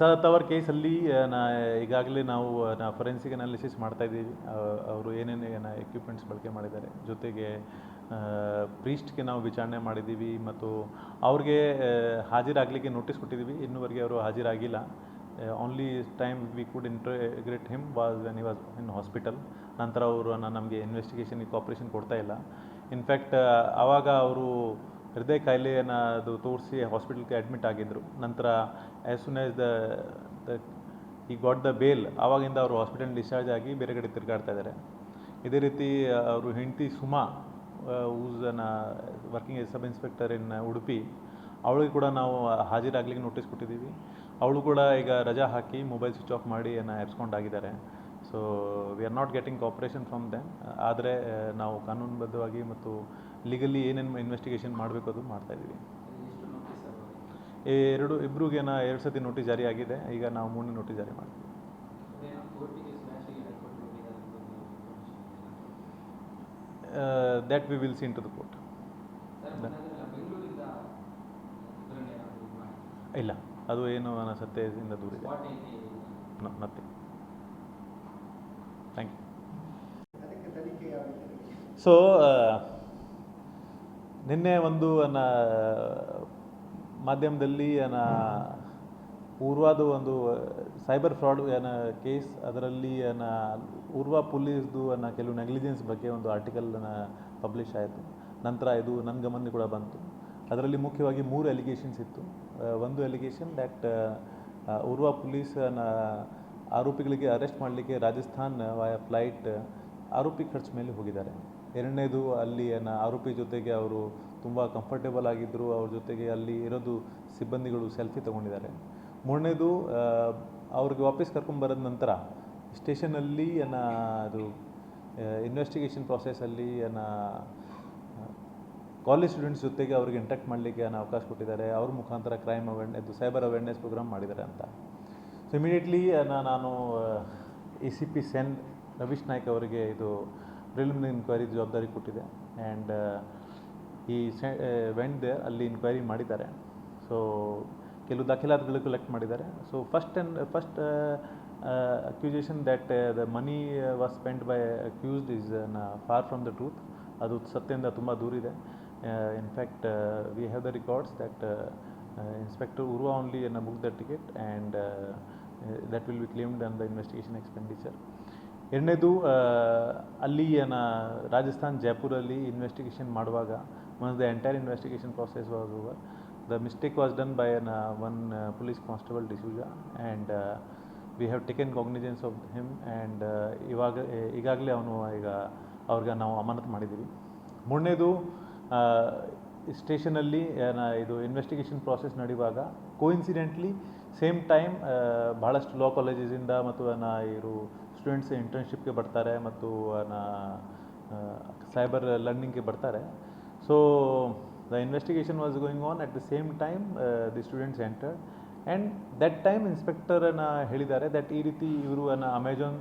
Sir ತವರ್ ಕೇಸಲ್ಲಿ ನಾ, ಈಗಾಗಲೇ ನಾವು, ನಾ ಫೊರೆನ್ಸಿಕ್ ಅನಾಲಿಸಿಸ್ ಮಾಡ್ತಾ ಇದ್ದೀವಿ. ಅವರು ಏನೇನು, ಏನು ಎಕ್ವಿಪ್ಮೆಂಟ್ಸ್ ಬಳಕೆ ಮಾಡಿದ್ದಾರೆ. ಜೊತೆಗೆ ಪ್ರೀಸ್ಟ್ಗೆ ನಾವು ವಿಚಾರಣೆ ಮಾಡಿದ್ದೀವಿ ಮತ್ತು ಅವ್ರಿಗೆ ಹಾಜರಾಗಲಿಕ್ಕೆ ನೋಟಿಸ್ ಕೊಟ್ಟಿದ್ದೀವಿ. ಇನ್ನುವರೆಗೆ ಅವರು ಹಾಜರಾಗಿಲ್ಲ. Only time we could interrogate him was when he was in hospital ನಂತರ ಅವರು ನಮಗೆ ಇನ್ವೆಸ್ಟಿಗೇಷನ್ಗೆ ಕಾಪ್ರೇಷನ್ ಕೊಡ್ತಾ ಇಲ್ಲ. ಇನ್ಫ್ಯಾಕ್ಟ್ ಆವಾಗ ಅವರು ಹೃದಯ ಕಾಯಿಲೆಯನ್ನು ಅದು ತೋರಿಸಿ ಹಾಸ್ಪಿಟಲ್ಗೆ ಅಡ್ಮಿಟ್ ಆಗಿದ್ದರು. ನಂತರ as soon as the the he got the bail ಆವಾಗಿಂದ ಅವರು ಹಾಸ್ಪಿಟಲ್ ಡಿಸ್ಚಾರ್ಜ್ ಆಗಿ ಬೇರೆ ಕಡೆ ತಿರುಗಾಡ್ತಾ ಇದ್ದಾರೆ. ಇದೇ ರೀತಿ ಅವರು ಹೆಂಡತಿ ಸುಮಾ ಊಸ್ ಅನ್ನ working as sub inspector in Udupi, ಅವಳಿಗೆ ಕೂಡ ನಾವು ಹಾಜರಾಗ್ಲಿಕ್ಕೆ ನೋಟಿಸ್ ಕೊಟ್ಟಿದ್ದೀವಿ. ಅವಳು ಕೂಡ ಈಗ ರಜಾ ಹಾಕಿ ಮೊಬೈಲ್ ಸ್ವಿಚ್ ಆಫ್ ಮಾಡಿ ಏನೋ ಆಗಿದ್ದಾರೆ. So we are not getting cooperation from them ಆದರೆ ನಾವು ಕಾನೂನುಬದ್ಧವಾಗಿ ಮತ್ತು ಲೀಗಲಿ ಏನೇನು ಇನ್ವೆಸ್ಟಿಗೇಷನ್ ಮಾಡಬೇಕು ಅದು ಮಾಡ್ತಾ ಇದ್ದೀವಿ. ಎರಡು ಇಬ್ರಿಗೇನ ಎರಡು ಸತಿ ನೋಟಿಸ್ ಜಾರಿ ಆಗಿದೆ. ಈಗ ನಾವು ಮೂರನೇ ನೋಟಿಸ್ ಜಾರಿ ಮಾಡ್ತೀವಿ. That we will send to the court ಇಲ್ಲ ಅದು ಏನು ನನ್ನ ಸತ್ಯದಿಂದ ದೂರಿದೆ ಮತ್ತೆ ಥ್ಯಾಂಕ್ ಯು ಸೊ ನಿನ್ನೆ ಒಂದು ನನ್ನ ಮಾಧ್ಯಮದಲ್ಲಿ ನನ್ನ ಪೂರ್ವದು ಒಂದು, ಸೈಬರ್ ಫ್ರಾಡ್ ಏನ ಕೇಸ್, ಅದರಲ್ಲಿ ಏನ ಪೂರ್ವ ಪೊಲೀಸ್ದು ಅನ್ನ ಕೆಲವು ನೆಗ್ಲಿಜೆನ್ಸ್ ಬಗ್ಗೆ ಒಂದು ಆರ್ಟಿಕಲ್ ಆರ್ಟಿಕಲ್ನ ಪಬ್ಲಿಷ್ ಆಯಿತು. ನಂತರ ಇದು ನನ್ನ ಗಮನ ಕೂಡ ಬಂತು. ಅದರಲ್ಲಿ ಮುಖ್ಯವಾಗಿ ಮೂರು ಎಲಿಗೇಷನ್ಸ್ ಇತ್ತು. ಒಂದು ಎಲಿಗೇಷನ್ ದ್ಯಾಟ್ ಉರ್ವ ಪೊಲೀಸನ ಆರೋಪಿಗಳಿಗೆ ಅರೆಸ್ಟ್ ಮಾಡಲಿಕ್ಕೆ ರಾಜಸ್ಥಾನ್ ವಾಯ ಫ್ಲೈಟ್ ಆರೋಪಿ ಖರ್ಚು ಮೇಲೆ ಹೋಗಿದ್ದಾರೆ. ಎರಡನೇದು ಅಲ್ಲಿ ಏನ ಆರೋಪಿ ಜೊತೆಗೆ ಅವರು ತುಂಬ ಕಂಫರ್ಟೇಬಲ್ ಆಗಿದ್ದರು ಅವ್ರ ಜೊತೆಗೆ ಅಲ್ಲಿ ಇರೋದು ಸಿಬ್ಬಂದಿಗಳು ಸೆಲ್ಫಿ ತೊಗೊಂಡಿದ್ದಾರೆ. ಮೂರನೇದು ಅವ್ರಿಗೆ ವಾಪಸ್ ಕರ್ಕೊಂಡ್ಬರೋದ ನಂತರ ಸ್ಟೇಷನಲ್ಲಿ ಏನ ಅದು ಇನ್ವೆಸ್ಟಿಗೇಷನ್ ಪ್ರಾಸೆಸಲ್ಲಿ ಏನ ಕಾಲೇಜ್ ಸ್ಟೂಡೆಂಟ್ಸ್ ಜೊತೆಗೆ ಅವ್ರಿಗೆ ಇಂಟ್ಯಾಕ್ಟ್ ಮಾಡಲಿಕ್ಕೆ ಏನೋ ಅವಕಾಶ ಕೊಟ್ಟಿದ್ದಾರೆ. ಅವ್ರ ಮುಖಾಂತರ crime awareness cyber awareness program ಮಾಡಿದ್ದಾರೆ ಅಂತ. ಸೊ ಇಮಿಡಿಯೇಟ್ಲಿ ನಾನು A C P CEN Ravish Naik ಅವರಿಗೆ ಇದು ಪ್ರಿಲಿಮಿನರಿ ಇನ್ಕ್ವೈರಿ ಜವಾಬ್ದಾರಿ ಕೊಟ್ಟಿದೆ. And he said went there ಅಲ್ಲಿ ಇನ್ಕ್ವೈರಿ ಮಾಡಿದ್ದಾರೆ. ಸೊ ಕೆಲವು ದಾಖಲಾತಿಗಳು ಕಲೆಕ್ಟ್ ಮಾಡಿದ್ದಾರೆ. So first and first accusation that the money was spend by accused is far from the truth ಅದು ಸತ್ಯದಿಂದ ತುಂಬ ದೂರಿದೆ in fact we have the records that inspector Urwa only ಎನ್ನ book the ticket and that will be claimed on the investigation expenditure ಎರಡನೇದು ಅಲ್ಲಿ ಏನ ರಾಜಸ್ಥಾನ್ ಜೈಪುರಲ್ಲಿ investigation ಮಾಡುವಾಗ once the entire investigation process was over the mistake was done by an one police constable D'Souza and we have taken cognizance of him and ಇವಾಗ ಈಗಾಗಲೇ ಅವನು ಈಗ, ಅವ್ರಿಗೆ ನಾವು ಅಮಾನತ್ ಮಾಡಿದ್ದೀವಿ. ಮೂರನೇದು ಸ್ಟೇಷನಲ್ಲಿ ಇದು ಇನ್ವೆಸ್ಟಿಗೇಷನ್ ಪ್ರಾಸೆಸ್ ನಡೆಯುವಾಗ ಕೋಇನ್ಸಿಡೆಂಟ್ಲಿ ಸೇಮ್ ಟೈಮ್ ಭಾಳಷ್ಟು ಲಾ ಕಾಲೇಜಸಿಂದ ಮತ್ತು ನಾ, ಇವರು ಸ್ಟೂಡೆಂಟ್ಸ್ ಇಂಟರ್ನ್ಶಿಪ್ಗೆ ಬರ್ತಾರೆ ಮತ್ತು ಸೈಬರ್ ಲರ್ನಿಂಗ್ಗೆ ಬರ್ತಾರೆ. So the investigation was going on at the same time the students enter and that time ಇನ್ಸ್ಪೆಕ್ಟರನ್ನು ಹೇಳಿದ್ದಾರೆ ದಟ್ ಈ ರೀತಿ ಇವರು ಅನ್ನ ಅಮೆಜಾನ್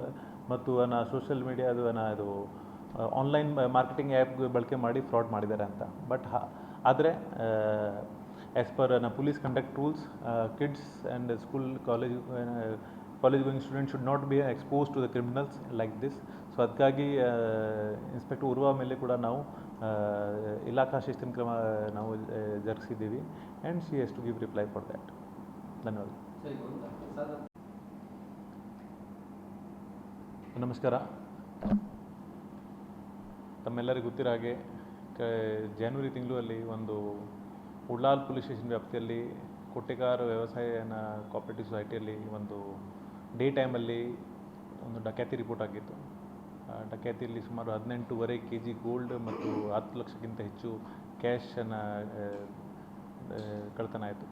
ಮತ್ತು ಅನ್ನ ಸೋಷಿಯಲ್ ಮೀಡಿಯಾದು ಅನ್ನ ಇದು ಆನ್ಲೈನ್ ಮಾರ್ಕೆಟಿಂಗ್ ಆ್ಯಪ್ ಬಳಕೆ ಮಾಡಿ ಫ್ರಾಡ್ ಮಾಡಿದ್ದಾರೆ ಅಂತ. ಬಟ್ ಆದರೆ as per police conduct rules kids and school college college going student should not be expose to the criminals like this so ಅದಕ್ಕಾಗಿ ಇನ್ಸ್ಪೆಕ್ಟರ್ ಉರ್ವ ಮೇಲೆ ಕೂಡ ನಾವು ಇಲಾಖಾ ಶಿಸ್ತಿನ ಕ್ರಮ ನಾವು ಜರುಗಿಸಿದ್ದೀವಿ. And C S to give reply for that ಧನ್ಯವಾದ. ನಮಸ್ಕಾರ. ತಮ್ಮೆಲ್ಲರಿಗೂ ಗೊತ್ತಿರೋ ಹಾಗೆ ಜನವರಿ ತಿಂಗಳಲ್ಲಿ ಒಂದು ಉಳ್ಳಾಲ್ ಪೊಲೀಸ್ ಸ್ಟೇಷನ್ ವ್ಯಾಪ್ತಿಯಲ್ಲಿ ಕೊಟ್ಟೆಗಾರ ವ್ಯವಸಾಯನ ಕೋಆಪರೇಟಿವ್ ಸೊಸೈಟಿಯಲ್ಲಿ ಒಂದು ಡೇ ಟೈಮಲ್ಲಿ ಒಂದು ಡಕ್ಯಾತಿ ರಿಪೋರ್ಟ್ ಆಗಿತ್ತು. ಡಕ್ಯಾತಿಯಲ್ಲಿ ಸುಮಾರು ಹದಿನೆಂಟೂವರೆ ಕೆ ಜಿ ಗೋಲ್ಡ್ ಮತ್ತು ಹತ್ತು ಲಕ್ಷಕ್ಕಿಂತ ಹೆಚ್ಚು ಕ್ಯಾಶನ್ನು ಕಳ್ತನ ಆಯಿತು.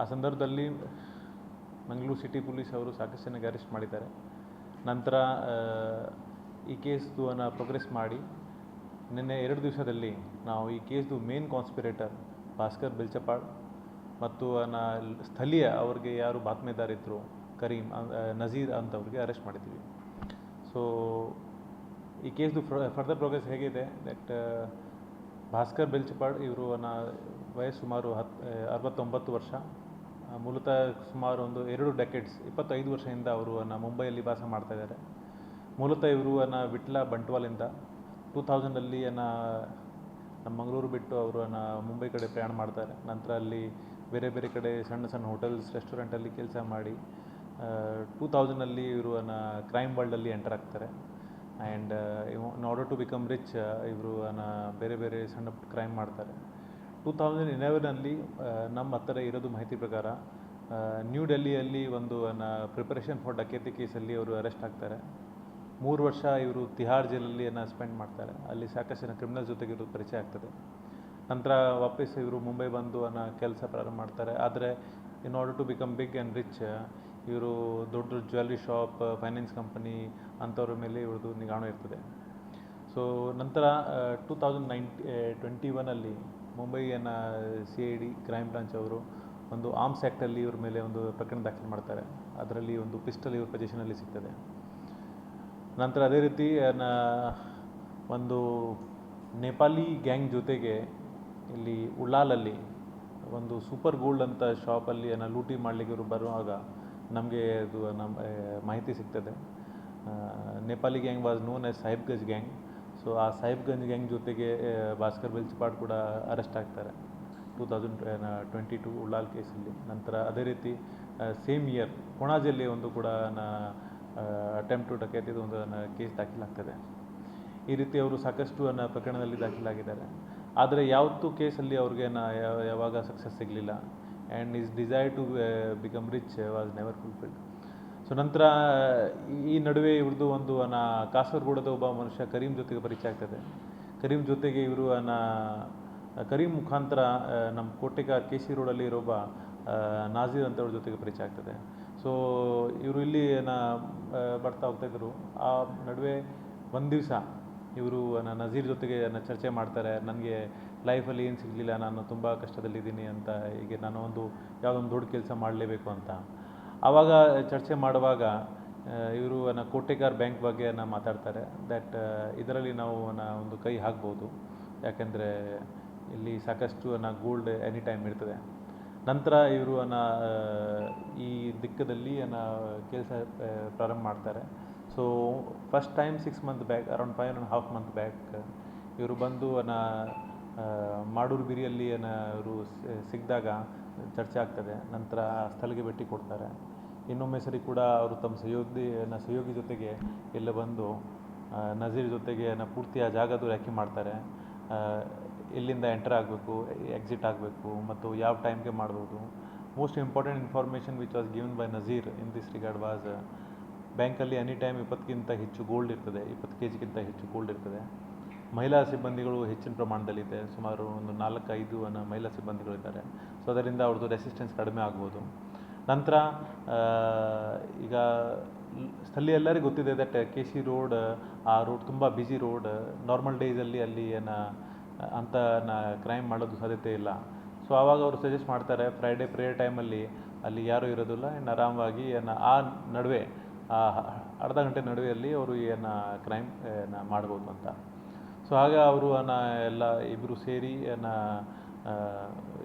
ಆ ಸಂದರ್ಭದಲ್ಲಿ ಮಂಗಳೂರು ಸಿಟಿ ಪೊಲೀಸ್ ಅವರು ಸಾಕಷ್ಟು ಜನಕ್ಕೆ ಅರೆಸ್ಟ್ ಮಾಡಿದ್ದಾರೆ. ನಂತರ ಈ ಕೇಸ್ದು ಅನ್ನು ಪ್ರೋಗ್ರೆಸ್ ಮಾಡಿ ನಿನ್ನೆ ಎರಡು ದಿವಸದಲ್ಲಿ ನಾವು ಈ ಕೇಸ್ದು ಮೇನ್ ಕಾನ್ಸ್ಪಿರೇಟರ್ ಭಾಸ್ಕರ್ ಬೆಲ್ಚಪಾಳ್ ಮತ್ತು ನ ಸ್ಥಳೀಯ ಅವ್ರಿಗೆ ಯಾರು ಬಾತ್ಮೀದಾರಿದ್ರು ಕರೀಂ ನಜೀರ್ ಅಂತವ್ರಿಗೆ ಅರೆಸ್ಟ್ ಮಾಡಿದ್ದೀವಿ. ಸೊ ಈ ಕೇಸ್ದು ಫರ್ದರ್ ಪ್ರೋಗ್ರೆಸ್ ಹೇಗಿದೆ? ದಟ್ ಭಾಸ್ಕರ್ ಬೆಲ್ಚಪಾಡ್ ಇವರು ವಯಸ್ಸು ಸುಮಾರು ಹತ್ತು ಅರವತ್ತೊಂಬತ್ತು ವರ್ಷ. ಮೂಲತಃ ಸುಮಾರು ಒಂದು ಎರಡು ಡೆಕೆಟ್ಸ್ ಇಪ್ಪತ್ತೈದು ವರ್ಷದಿಂದ ಅವರು ಮುಂಬೈಯಲ್ಲಿ ವಾಸ ಮಾಡ್ತಾ ಇದ್ದಾರೆ. ಮೂಲತಃ ಇವರು ಅನ್ನ ವಿಟ್ಲ ಬಂಟ್ವಾಲಿಂದ ಟೂ ಥೌಸಂಡಲ್ಲಿ ಅನ್ನ ನಮ್ಮ ಮಂಗಳೂರು ಬಿಟ್ಟು ಅವರು ಮುಂಬೈ ಕಡೆ ಪ್ರಯಾಣ ಮಾಡ್ತಾರೆ. ನಂತರ ಅಲ್ಲಿ ಬೇರೆ ಬೇರೆ ಕಡೆ ಸಣ್ಣ ಸಣ್ಣ ಹೋಟೆಲ್ಸ್ ರೆಸ್ಟೋರೆಂಟಲ್ಲಿ ಕೆಲಸ ಮಾಡಿ. ಟೂ ತೌಸಂಡಲ್ಲಿ ಇವರು ನ ಕ್ರೈಮ್ ವರ್ಲ್ಡಲ್ಲಿ ಎಂಟರ್ ಆಗ್ತಾರೆ. And in order to become rich ಇವರು ಬೇರೆ ಬೇರೆ ಸಣ್ಣ ಪುಟ್ಟ ಕ್ರೈಮ್ ಮಾಡ್ತಾರೆ. ಟೂ ತೌಸಂಡ್ ಇಲೆವೆನಲ್ಲಿ ನಮ್ಮ ಹತ್ತಿರ ಇರೋದು ಮಾಹಿತಿ ಪ್ರಕಾರ ನ್ಯೂ ಡೆಲ್ಲಿಯಲ್ಲಿ ಒಂದು ಪ್ರಿಪರೇಷನ್ ಫಾರ್ ಡಕೇತಿ ಕೇಸಲ್ಲಿ ಅವರು ಅರೆಸ್ಟ್ ಆಗ್ತಾರೆ. ಮೂರು ವರ್ಷ ಇವರು ತಿಹಾರ್ ಜೈಲಲ್ಲಿ ಅನ್ನ ಸ್ಪೆಂಡ್ ಮಾಡ್ತಾರೆ. ಅಲ್ಲಿ ಸಾಕಷ್ಟು ಜನ ಕ್ರಿಮಿನಲ್ ಜೊತೆಗೆ ಇವರು ಪರಿಚಯ ಆಗ್ತದೆ. ನಂತರ ವಾಪಸ್ ಇವರು ಮುಂಬೈ ಬಂದು ಅನ್ನೋ ಕೆಲಸ ಪ್ರಾರಂಭ ಮಾಡ್ತಾರೆ. ಆದರೆ in order to become big and rich ಇವರು ದೊಡ್ಡ ಜ್ಯುವೆಲ್ರಿ ಶಾಪ್ ಫೈನಾನ್ಸ್ ಕಂಪನಿ ಅಂಥವ್ರ ಮೇಲೆ ಇವ್ರದ್ದು ನಿಗಾಣ ಇರ್ತದೆ. ಸೊ ನಂತರ ಟೂ ತೌಸಂಡ್ ನೈಂಟಿ ಟ್ವೆಂಟಿ ಒನಲ್ಲಿ ಮುಂಬೈಯನ್ನ C I D crime branch ಅವರು ಒಂದು ಆರ್ಮ್ಸ್ ಆ್ಯಕ್ಟಲ್ಲಿ ಇವ್ರ ಮೇಲೆ ಒಂದು ಪ್ರಕರಣ ದಾಖಲು ಮಾಡ್ತಾರೆ. ಅದರಲ್ಲಿ ಒಂದು ಪಿಸ್ಟಲ್ ಇವ್ರ ಪೊಸಿಷನಲ್ಲಿ ಸಿಗ್ತದೆ. ನಂತರ ಅದೇ ರೀತಿ ಒಂದು ನೇಪಾಲಿ ಗ್ಯಾಂಗ್ ಜೊತೆಗೆ ಇಲ್ಲಿ ಉಳ್ಳಾಲಲ್ಲಿ ಒಂದು ಸೂಪರ್ ಗೋಲ್ಡ್ ಅಂತ ಶಾಪಲ್ಲಿ ಏನೋ ಲೂಟಿ ಮಾಡಲಿಕ್ಕೆ ಇವರು ಬರುವಾಗ ನಮಗೆ ಅದು ನಮ್ಮ ಮಾಹಿತಿ ಸಿಗ್ತದೆ. Nepali gang was known as Sahibganj gang so ಆ ಸಾಹಿಬ್ಗಂಜ್ ಗ್ಯಾಂಗ್ ಜೊತೆಗೆ ಭಾಸ್ಕರ್ ಬೆಲ್ಚಿಪಾಡ್ ಕೂಡ ಅರೆಸ್ಟ್ ಆಗ್ತಾರೆ. Two thousand twenty two Ullal ಕೇಸಲ್ಲಿ. ನಂತರ ಅದೇ ರೀತಿ ಸೇಮ್ ಇಯರ್ ಕೊಣಾಜಲ್ಲಿ ಒಂದು ಕೂಡ ಅಟೆಂಪ್ಟ್ ಟು ಡಕೈತಿದು ಒಂದು ಕೇಸ್ ದಾಖಲಾಗ್ತದೆ. ಈ ರೀತಿ ಅವರು ಸಾಕಷ್ಟು ನನ್ನ ಪ್ರಕರಣದಲ್ಲಿ ದಾಖಲಾಗಿದ್ದಾರೆ. ಆದರೆ ಯಾವತ್ತೂ ಕೇಸಲ್ಲಿ ಅವ್ರಿಗೆ ನಾ ಯಾವ- ಯಾವಾಗ ಸಕ್ಸಸ್ ಸಿಗಲಿಲ್ಲ. And his desire to become rich was never fulfilled so ನಂತರ, ಈ ನಡುವೆ ಇವ್ರದ್ದು ಒಂದು ಅನ್ನ ಕಾಸರಗೋಡದ ಒಬ್ಬ ಮನುಷ್ಯ ಕರೀಂ ಜೊತೆಗೆ ಪರಿಚಯ ಆಗ್ತದೆ. ಕರೀಂ ಜೊತೆಗೆ ಇವರು ಅನ್ನ ಕರೀಂ ಮುಖಾಂತರ ನಮ್ಮ ಕೋಟೆಗ ಕೆ ಸಿ ರೋಡಲ್ಲಿ ಇರೋಬ್ಬ ನಾಜೀರ್ ಅಂತವ್ರ ಜೊತೆಗೆ ಪರಿಚಯ ಆಗ್ತದೆ. ಸೊ ಇವರು ಇಲ್ಲಿ ನಾ ಬರ್ತಾ ಹೋಗ್ತಾಯಿದ್ರು ಆ ನಡುವೆ ಒಂದು ದಿವಸ ಇವರು ನನ್ನ ನಜೀರ್ ಜೊತೆಗೆ ನನ್ನ ಚರ್ಚೆ ಮಾಡ್ತಾರೆ, ನನಗೆ ಲೈಫಲ್ಲಿ ಏನು ಸಿಗಲಿಲ್ಲ, ನಾನು ತುಂಬ ಕಷ್ಟದಲ್ಲಿದ್ದೀನಿ ಅಂತ ಹೀಗೆ ನಾನು ಒಂದು ಯಾವುದೊಂದು ದೊಡ್ಡ ಕೆಲಸ ಮಾಡಲೇಬೇಕು ಅಂತ. ಆವಾಗ ಚರ್ಚೆ ಮಾಡುವಾಗ ಇವರು ನನ್ನ ಕೋಟೆಗಾರ್ ಬ್ಯಾಂಕ್ ಬಗ್ಗೆ ನಾನು ಮಾತಾಡ್ತಾರೆ. ದ್ಯಾಟ್ ಇದರಲ್ಲಿ ನಾವು ನನ್ನ ಒಂದು ಕೈ ಹಾಕ್ಬೋದು. ಯಾಕೆಂದರೆ ಇಲ್ಲಿ ಸಾಕಷ್ಟು ನನ್ನ ಗೋಲ್ಡ್ ಎನಿ ಟೈಮ್ ಇರ್ತದೆ. ನಂತರ ಇವರು ಅನ್ನ ಈ ದಿಕ್ಕದಲ್ಲಿ ಅನ್ನ ಕೆಲಸ ಪ್ರಾರಂಭ ಮಾಡ್ತಾರೆ. So first time six month back around five and half month back ಇವರು ಬಂದು ಅನ್ನ ಮಾಡೂರು ಬಿರಿಯಲ್ಲಿ ಇವರು ಸಿಕ್ಕಿದಾಗ ಚರ್ಚೆ ಆಗ್ತದೆ. ನಂತರ ಸ್ಥಳಕ್ಕೆ ಭೇಟಿ ಕೊಡ್ತಾರೆ. ಇನ್ನೊಮ್ಮೆ ಸರಿ ಕೂಡ ಅವರು ತಮ್ಮ ಸಹಯೋಗಿ ಸಹಯೋಗಿ ಜೊತೆಗೆ ಎಲ್ಲ ಬಂದು ನಜೀರ್ ಜೊತೆಗೆ ಪೂರ್ತಿ ಆ ಜಾಗದ ರ್ಯಾಕಿ ಮಾಡ್ತಾರೆ. ಇಲ್ಲಿಂದ ಎಂಟರ್ ಆಗಬೇಕು, ಎಕ್ಸಿಟ್ ಆಗಬೇಕು, ಮತ್ತು ಯಾವ ಟೈಮ್ಗೆ ಮಾಡ್ಬೋದು. Most important information which was given by Nazeer in this regard was ಬ್ಯಾಂಕಲ್ಲಿ ಎನಿ ಟೈಮ್ ಇಪ್ಪತ್ತಕ್ಕಿಂತ ಹೆಚ್ಚು ಗೋಲ್ಡ್ ಇರ್ತದೆ, ಇಪ್ಪತ್ತು ಕೆ ಜಿಗಿಂತ ಹೆಚ್ಚು ಗೋಲ್ಡ್ ಇರ್ತದೆ. ಮಹಿಳಾ ಸಿಬ್ಬಂದಿಗಳು ಹೆಚ್ಚಿನ ಪ್ರಮಾಣದಲ್ಲಿದೆ, ಸುಮಾರು ಒಂದು ನಾಲ್ಕೈದು ಅನ್ನೋ ಮಹಿಳಾ ಸಿಬ್ಬಂದಿಗಳಿದ್ದಾರೆ. ಸೊ ಅದರಿಂದ ಅವ್ರದ್ದು ರೆಸಿಸ್ಟೆನ್ಸ್ ಕಡಿಮೆ ಆಗ್ಬೋದು. ನಂತರ ಈಗ ಸ್ಥಳೀಯ ಎಲ್ಲರಿಗೂ ಗೊತ್ತಿದೆ ದಟ್ ಕೆ ಸಿ ರೋಡ್ ಆ ರೋಡ್ ತುಂಬ ಬ್ಯುಸಿ ರೋಡ್ ನಾರ್ಮಲ್ ಡೇಸಲ್ಲಿ ಅಲ್ಲಿ ಏನ, ಅಂತ ಕ್ರೈಮ್ ಮಾಡೋದು ಸಾಧ್ಯತೆ ಇಲ್ಲ. ಸೊ ಆವಾಗ ಅವರು ಸಜೆಸ್ಟ್ ಮಾಡ್ತಾರೆ ಫ್ರೈಡೇ ಪ್ರೇಯರ್ ಟೈಮಲ್ಲಿ ಅಲ್ಲಿ ಯಾರೂ ಇರೋದಿಲ್ಲ, ಇನ್ನು ಆರಾಮವಾಗಿ ಏನ, ಆ ನಡುವೆ ಅರ್ಧ ಗಂಟೆ ನಡುವೆಯಲ್ಲಿ ಅವರು ಏನು ಕ್ರೈಮ್ ಮಾಡ್ಬೋದು ಅಂತ. ಸೊ ಆಗ ಅವರು ಅನ್ನ ಎಲ್ಲ ಇಬ್ಬರು ಸೇರಿ ಆ,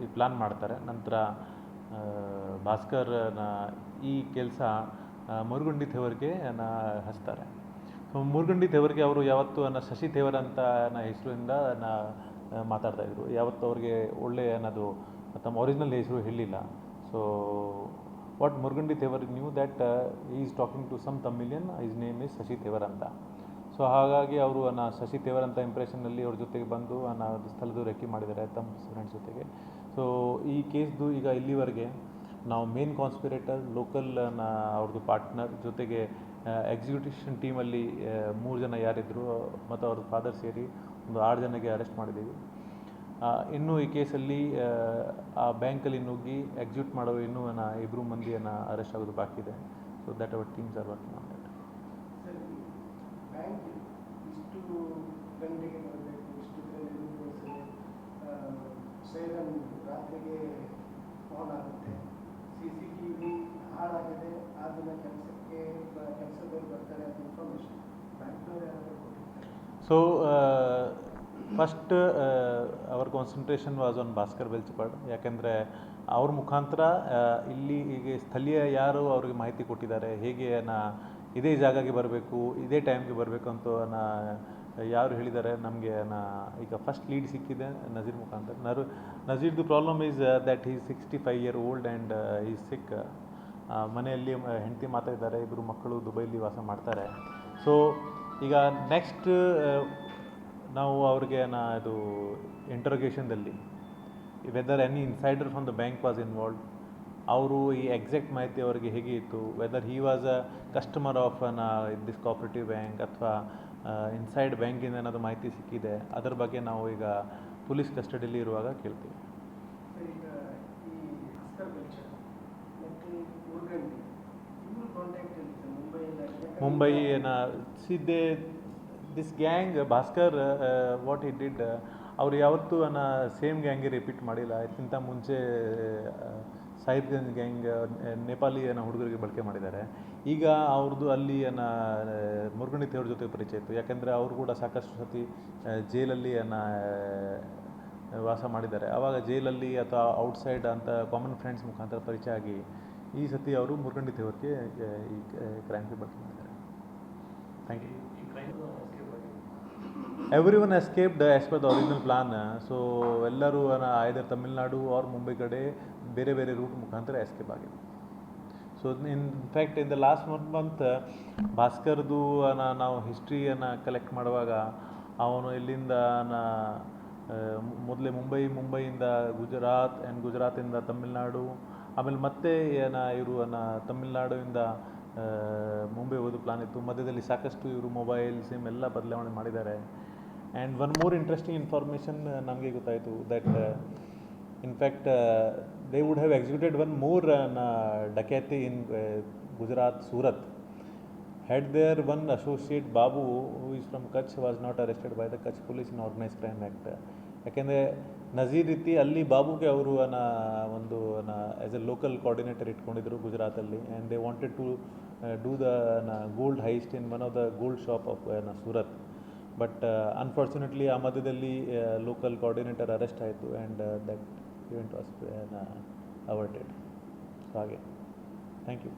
ಈ ಪ್ಲ್ಯಾನ್ ಮಾಡ್ತಾರೆ. ನಂತರ ಆ, ಭಾಸ್ಕರ್ನ ಈ ಕೆಲಸ ಮುರುಗುಂಡಿ ಥೇವರ್ಗೆ ನ ಹಚ್ತಾರೆ. ಸೊ ಮುರುಗುಂಡಿ ಥೇವರ್ಗೆ ಅವರು ಯಾವತ್ತು ಅನ್ನ ಶಶಿ ಥೇವರ್ ಅಂತ ನನ್ನ ಹೆಸರಿಂದ ನ ಮಾತಾಡ್ತಾ ಇದ್ರು. ಯಾವತ್ತು ಅವ್ರಿಗೆ ಒಳ್ಳೆಯ ಅನ್ನೋದು ತಮ್ಮ ಒರಿಜಿನಲ್ ಹೆಸರು ಹೇಳಲಿಲ್ಲ so what Murugandi Thevar knew that is talking to some Tamilian his name is Shashi Thevar ಅಂತ ಸೊ ಹಾಗಾಗಿ ಅವರು ಅನ್ನ ಶಶಿ ತೇವರ್ ಅಂತ ಇಂಪ್ರೆಷನ್ನಲ್ಲಿ ಅವ್ರ ಜೊತೆಗೆ ಬಂದು ಅನ್ನ ಸ್ಥಳದ ರೆಕ್ಕಿ ಮಾಡಿದ್ದಾರೆ, ತಮ್ಮ ಫ್ರೆಂಡ್ಸ್ ಜೊತೆಗೆ. ಸೊ ಈ ಕೇಸ್ದು ಈಗ ಇಲ್ಲಿವರೆಗೆ ನಾವು ಮೇನ್ ಕಾನ್ಸ್ಪಿರೇಟರ್ ಲೋಕಲ್ ಅವ್ರದ್ದು ಪಾರ್ಟ್ನರ್ ಜೊತೆಗೆ ಎಕ್ಸಿಕ್ಯೂಟಿಷನ್ ಟೀಮಲ್ಲಿ ಮೂರು ಜನ ಯಾರಿದ್ದರು ಮತ್ತು ಅವ್ರ ಫಾದರ್ ಸೇರಿ ಒಂದು ಆರು ಜನಕ್ಕೆ ಅರೆಸ್ಟ್ ಮಾಡಿದ್ದೀವಿ. ಇನ್ನು ಈ ಕೇಸಲ್ಲಿ ಆ, ಬ್ಯಾಂಕಲ್ಲಿ ನುಗ್ಗಿ ಎಕ್ಸಿಕ್ಯೂಟ್ ಮಾಡೋ ಇನ್ನೂ ನಾ ಇಬ್ಬರು ಮಂದಿಯನ್ನು ಅರೆಸ್ಟ್ ಆಗೋದು ಬಾಕಿ ಇದೆ. So that our teams are working on that see first our concentration was on Bhaskar Belchapad ಯಾಕೆಂದರೆ ಅವ್ರ ಮುಖಾಂತರ ಇಲ್ಲಿ ಈಗ ಸ್ಥಳೀಯ ಯಾರು ಅವ್ರಿಗೆ ಮಾಹಿತಿ ಕೊಟ್ಟಿದ್ದಾರೆ, ಹೇಗೆ ನಾ ಇದೇ ಜಾಗಕ್ಕೆ ಬರಬೇಕು, ಇದೇ ಟೈಮ್ಗೆ ಬರಬೇಕು ಅಂತ ನಾ ಯಾರು ಹೇಳಿದ್ದಾರೆ, ನಮಗೆ ನಾ ಈಗ ಫಸ್ಟ್ ಲೀಡ್ ಸಿಕ್ಕಿದೆ ನಜೀರ್ ಮುಖಾಂತರ. ನರು, ನಜೀರ್ದು problem is that is sixty five year old and is sick ಮನೆಯಲ್ಲಿ ಹೆಂಡತಿ ಮಾತಾಡಿದ್ದಾರೆ ಇಬ್ಬರು ಮಕ್ಕಳು ದುಬೈಲಿ ವಾಸ ಮಾಡ್ತಾರೆ. ಸೊ ಈಗ ನೆಕ್ಸ್ಟ್ ನಾವು ಅವ್ರಿಗೆ ನಾ ಇದು ಇಂಟರ್ಗೇಷನ್ದಲ್ಲಿ whether any insider from the bank was involve ಅವರು ಈ ಎಕ್ಸಾಕ್ಟ್ ಮಾಹಿತಿ ಅವರಿಗೆ ಹೇಗೆ ಇತ್ತು whether he was a customer of an this cooperative bank ಅಥವಾ ಇನ್ಸೈಡ್ ಬ್ಯಾಂಕಿಂದ ಏನಾದರೂ ಮಾಹಿತಿ ಸಿಕ್ಕಿದೆ ಅದರ ಬಗ್ಗೆ ನಾವು ಈಗ ಪೊಲೀಸ್ ಕಸ್ಟಡಿಯಲ್ಲಿ ಇರುವಾಗ ಕೇಳ್ತೀವಿ. ಮುಂಬೈನ ಸಿದ್ದೆ this gang Bhaskar what it did ಅವ್ರು ಯಾವತ್ತೂ ಅನ್ನ ಸೇಮ್ ಗ್ಯಾಂಗೆ ರಿಪೀಟ್ ಮಾಡಿಲ್ಲ. ಇದಕ್ಕಿಂತ ಮುಂಚೆ ಸಾಹಿಬ್ಗಂಜ್ ಗ್ಯಾಂಗ್ ನೇಪಾಲಿ ಅನ್ನೋ ಹುಡುಗರಿಗೆ ಬಳಕೆ ಮಾಡಿದ್ದಾರೆ. ಈಗ ಅವ್ರದ್ದು ಅಲ್ಲಿ ಅನ್ನ ಮುರುಗಣಿ ತೇವ್ರ ಜೊತೆ ಪರಿಚಯ ಇತ್ತು. ಯಾಕೆಂದರೆ ಅವರು ಕೂಡ ಸಾಕಷ್ಟು ಸತಿ ಆ, ಜೈಲಲ್ಲಿ ಅನ್ನ ವಾಸ ಮಾಡಿದ್ದಾರೆ. ಆವಾಗ ಜೈಲಲ್ಲಿ ಅಥವಾ ಔಟ್ಸೈಡ್ ಅಂತ ಕಾಮನ್ ಫ್ರೆಂಡ್ಸ್ ಮುಖಾಂತರ ಪರಿಚಯ ಆಗಿ ಈ ಸತಿ ಅವರು ಮುರುಗಂಡಿ ತೇವರ್ಗೆ ಈ ಕ್ರೈಮ್ಗೆ ಬಳಕೆ ಮಾಡಿದ್ದಾರೆ. Thank you everyone escaped as per the original plan so ಎಲ್ಲರೂ ಐದರ್ ತಮಿಳ್ನಾಡು ಆರ್ ಮುಂಬೈ ಕಡೆ ಬೇರೆ ಬೇರೆ ರೂಟ್ ಮುಖಾಂತರ ಎಸ್ಕೇಪ್ ಆಗಿದೆ so in fact in the last one month ಭಾಸ್ಕರ್ದು ನಾವು ಹಿಸ್ಟ್ರಿಯನ್ನು ಕಲೆಕ್ಟ್ ಮಾಡುವಾಗ ಅವನು ಇಲ್ಲಿಂದ ನ ಮೊದಲೇ ಮುಂಬೈ ಮುಂಬೈಯಿಂದ ಗುಜರಾತ್ ಆ್ಯಂಡ್ ಗುಜರಾತಿಂದ ತಮಿಳ್ನಾಡು ಆಮೇಲೆ ಮತ್ತೆ ಏನ ಇವರು ಆ, ಮುಂಬೈ ಹೋದ ಪ್ಲಾನ್ ಇತ್ತು. ಮಧ್ಯದಲ್ಲಿ ಸಾಕಷ್ಟು ಇವರು ಮೊಬೈಲ್ ಸಿಮ್ ಎಲ್ಲ ಬದಲಾವಣೆ ಮಾಡಿದ್ದಾರೆ. And one more interesting information ನಮಗೆ ಗೊತ್ತಾಯಿತು that in fact they would have executed one more dacoity in Gujarat Surat had there one associate Babu who is from Kutch was not arrested by the Kutch police in organise crime act ಯಾಕೆಂದರೆ ನಜೀರ್ ರೀತಿ ಅಲ್ಲಿ ಬಾಬುಗೆ ಅವರು ನ ಒಂದು as A local coordinator ಇಟ್ಕೊಂಡಿದ್ರು ಗುಜರಾತಲ್ಲಿ. And they wanted to do the gold heist in one of the gold shop of Surat but unfortunately ಆ ಮಧ್ಯದಲ್ಲಿ local coordinator arrest ಆಯಿತು and that event was averted ಹಾಗೆ. Thank you